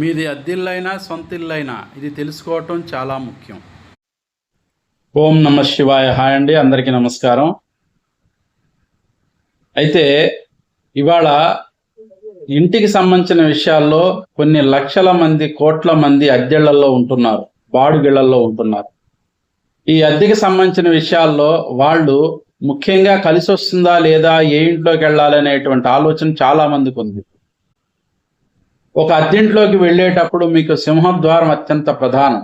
మీది అద్దిల్లైనా సొంతిల్లైనా. ఇది తెలుసుకోవటం చాలా ముఖ్యం. ఓం నమ శివాయ. హాయ్ అండి. అందరికీ నమస్కారం. అయితే ఇవాళ ఇంటికి సంబంధించిన విషయాల్లో కొన్ని లక్షల మంది కోట్ల మంది అద్దెళ్ళలో ఉంటున్నారు. బాడుగిళ్ళలో ఉంటున్నారు. ఈ అద్దెకి సంబంధించిన విషయాల్లో వాళ్ళు ముఖ్యంగా కలిసి వస్తుందా లేదా ఏ ఇంట్లోకి వెళ్ళాలి అనేటువంటి ఆలోచన చాలా మందికి ఉంది. ఒక అద్దెంట్లోకి వెళ్ళేటప్పుడు మీకు సింహద్వారం అత్యంత ప్రధానం.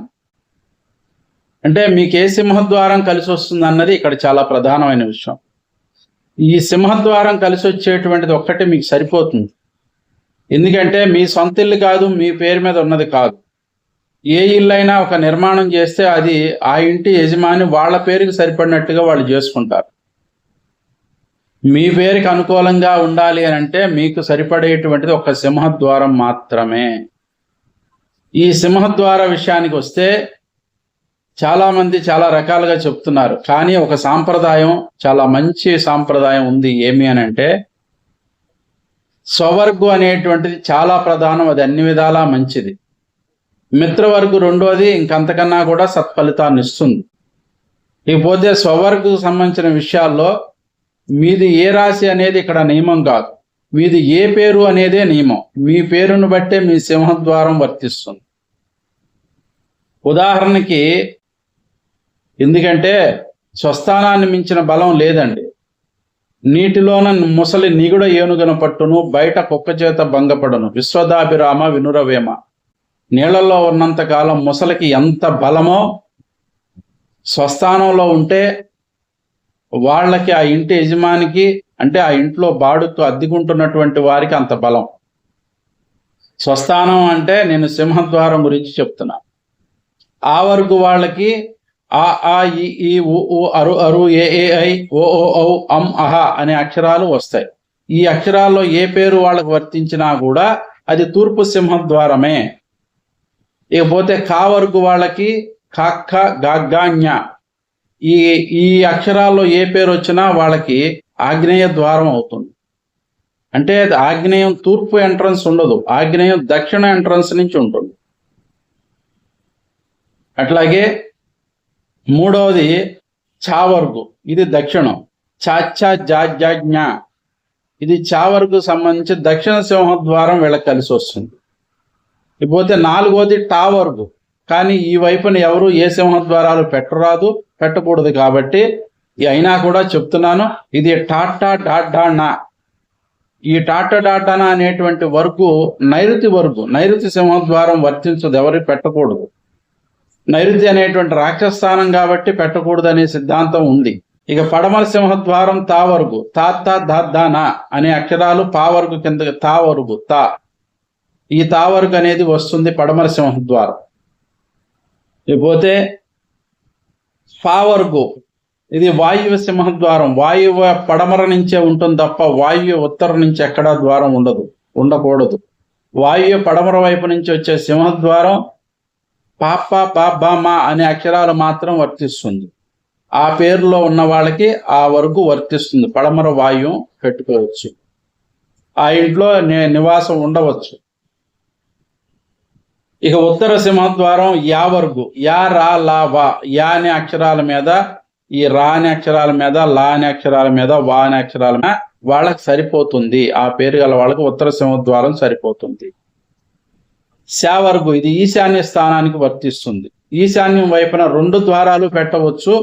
అంటే మీకు ఏ సింహద్వారం కలిసి వస్తుంది అన్నది ఇక్కడ చాలా ప్రధానమైన విషయం. ఈ సింహద్వారం కలిసి వచ్చేటువంటిది ఒక్కటి మీకు సరిపోతుంది. ఎందుకంటే మీ సొంత ఇల్లు కాదు మీ పేరు మీద ఉన్నది కాదు. ఏ ఇల్లు అయినా ఒక నిర్మాణం చేస్తే అది ఆ ఇంటి యజమాని వాళ్ళ పేరుకి సరిపడినట్టుగా వాళ్ళు చేసుకుంటారు. మీ పేరుకి అనుకూలంగా ఉండాలి అని అంటే మీకు సరిపడేటువంటిది ఒక సింహద్వారం మాత్రమే. ఈ సింహద్వార విషయానికి వస్తే చాలామంది చాలా రకాలుగా చెప్తున్నారు. కానీ ఒక సాంప్రదాయం చాలా మంచి సాంప్రదాయం ఉంది. ఏమి అని అంటే స్వవర్గు అనేటువంటిది చాలా ప్రధానం. అది అన్ని విధాలా మంచిది. మిత్రవర్గు రెండోది ఇంకంతకన్నా కూడా సత్ఫలితాన్ని ఇస్తుంది. ఇకపోతే స్వవర్గుకు సంబంధించిన విషయాల్లో మీది ఏ రాశి అనేది ఇక్కడ నియమం కాదు. మీది ఏ పేరు అనేదే నియమం. మీ పేరును బట్టే మీ సింహద్వారం వర్తిస్తుంది. ఉదాహరణకి ఎందుకంటే స్వస్థానాన్ని మించిన బలం లేదండి. నీటిలోన ముసలి నిగుడ ఏనుగను పట్టును బయట కుక్క చేత భంగపడును. విశ్వదాభిరామ వినురవేమ. నీళ్ళలో ఉన్నంత కాలం ముసలికి ఎంత బలమో స్వస్థానంలో ఉంటే వాళ్ళకి ఆ ఇంటి యజమానికి అంటే ఆ ఇంట్లో బాడుతో అద్దెకుంటున్నటువంటి వారికి అంత బలం. స్వస్థానం అంటే నేను సింహద్వారం గురించి చెప్తున్నా. ఆ వరకు వాళ్ళకి ఆ ఆ ఈ ఈ ఉ అరు అరు ఏ ఐ ఓ ఓ ఔ అం అహ అనే అక్షరాలు వస్తాయి. ఈ అక్షరాల్లో ఏ పేరు వాళ్ళకు వర్తించినా కూడా అది తూర్పు సింహద్వారమే. ఇకపోతే కా వరకు వాళ్ళకి కాక్క గాగ్గాన్య ఈ ఈ అక్షరాల్లో ఏ పేరు వచ్చినా వాళ్ళకి ఆగ్నేయ ద్వారం అవుతుంది. అంటే అది ఆగ్నేయం తూర్పు ఎంట్రన్స్ ఉండదు. ఆగ్నేయం దక్షిణ ఎంట్రన్స్ నుంచి ఉంటుంది. అట్లాగే మూడవది చావర్గు. ఇది దక్షిణం. చాచా జాజ్ఞ ఇది చావర్గు సంబంధించి దక్షిణ సింహద్వారం వీళ్ళకి కలిసి వస్తుంది. ఇకపోతే నాలుగోది టావర్గు. కానీ ఈ వైపున ఎవరు ఏ సింహద్వారాలు పెట్టరాదు పెట్టకూడదు కాబట్టి అయినా కూడా చెప్తున్నాను ఇది టాటా డాడ్డానా ఈ టాటా డాటానా అనేటువంటి వర్గు నైరుతి వర్గు నైరుతి సింహద్వారం వర్తించదు ఎవరు పెట్టకూడదు. నైరుతి అనేటువంటి రాక్షస్థానం కాబట్టి పెట్టకూడదు అనే సిద్ధాంతం ఉంది. ఇక పడమర సింహద్వారం తా వరకు తా తా అనే అక్షరాలు పా వరకు కింద తా వరకు తా. ఈ తా వరకు అనేది వస్తుంది పడమర సింహద్వారం. లేకపోతే ఫా ఇది వాయువ్య సింహద్వారం. వాయువ్య పడమర నుంచే ఉంటుంది తప్ప వాయువ్య ఉత్తరం నుంచి ఎక్కడా ద్వారం ఉండదు ఉండకూడదు. వాయువ్య పడమర వైపు నుంచి వచ్చే సింహద్వారం పాప బాబా అనే అక్షరాలు మాత్రం వర్తిస్తుంది. ఆ పేరులో ఉన్న వాళ్ళకి ఆ వరకు వర్తిస్తుంది. పడమర వాయువు పెట్టుకోవచ్చు. ఆ ఇంట్లో నివాసం ఉండవచ్చు. ఇక ఉత్తర సింహద్వారం యా వరకు యా రా లా వా యా అనే అక్షరాల మీద ఈ రా అనే అక్షరాల మీద లా అనే అక్షరాల మీద వా అనే అక్షరాల మీద వాళ్ళకి సరిపోతుంది. ఆ పేరు గల వాళ్ళకి ఉత్తర సింహద్వారం సరిపోతుంది. శావర్గు ఇది ఈశాన్య స్థానానికి వర్తిస్తుంది. ఈశాన్యం వైపున రెండు ద్వారాలు పెట్టవచ్చు.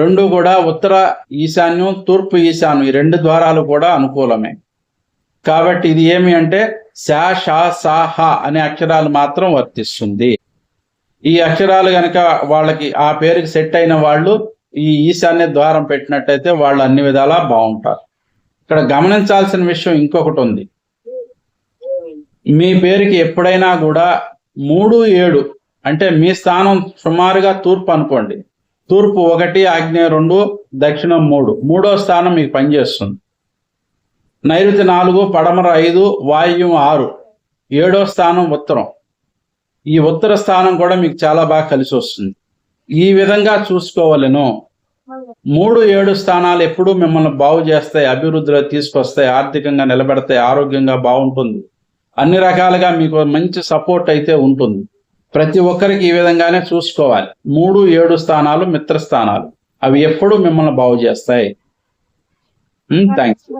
రెండు కూడా ఉత్తర ఈశాన్యం తూర్పు ఈశాన్యం ఈ రెండు ద్వారాలు కూడా అనుకూలమే. కాబట్టి ఇది ఏమి అంటే శా షా సా హ అనే అక్షరాలు మాత్రం వర్తిస్తుంది. ఈ అక్షరాలు గనక వాళ్ళకి ఆ పేరుకి సెట్ అయిన వాళ్ళు ఈ ఈశాన్య ద్వారం పెట్టినట్టయితే వాళ్ళు అన్ని విధాలా బాగుంటారు. ఇక్కడ గమనించాల్సిన విషయం ఇంకొకటి ఉంది. మీ పేరుకి ఎప్పుడైనా కూడా మూడు ఏడు అంటే మీ స్థానం సుమారుగా తూర్పు అనుకోండి. తూర్పు ఒకటి ఆగ్నేయ రెండు దక్షిణం మూడు. మూడో స్థానం మీకు పనిచేస్తుంది. నైరుతి నాలుగు పడమర ఐదు వాయువ్యం ఆరు. ఏడో స్థానం ఉత్తరం. ఈ ఉత్తర స్థానం కూడా మీకు చాలా బాగా కలిసి వస్తుంది. ఈ విధంగా చూసుకోవాలను. మూడు ఏడు స్థానాలు ఎప్పుడూ మిమ్మల్ని బాగు చేస్తాయి అభివృద్ధిలో తీసుకొస్తాయి ఆర్థికంగా నిలబెడతాయి ఆరోగ్యంగా బాగుంటుంది. అన్ని రకాలుగా మీకు మంచి సపోర్ట్ అయితే ఉంటుంది. ప్రతి ఒక్కరికి ఈ విధంగానే చూసుకోవాలి. మూడు ఏడు స్థానాలు మిత్ర స్థానాలు. అవి ఎప్పుడు మిమ్మల్ని బాగు చేస్తాయి. థ్యాంక్స్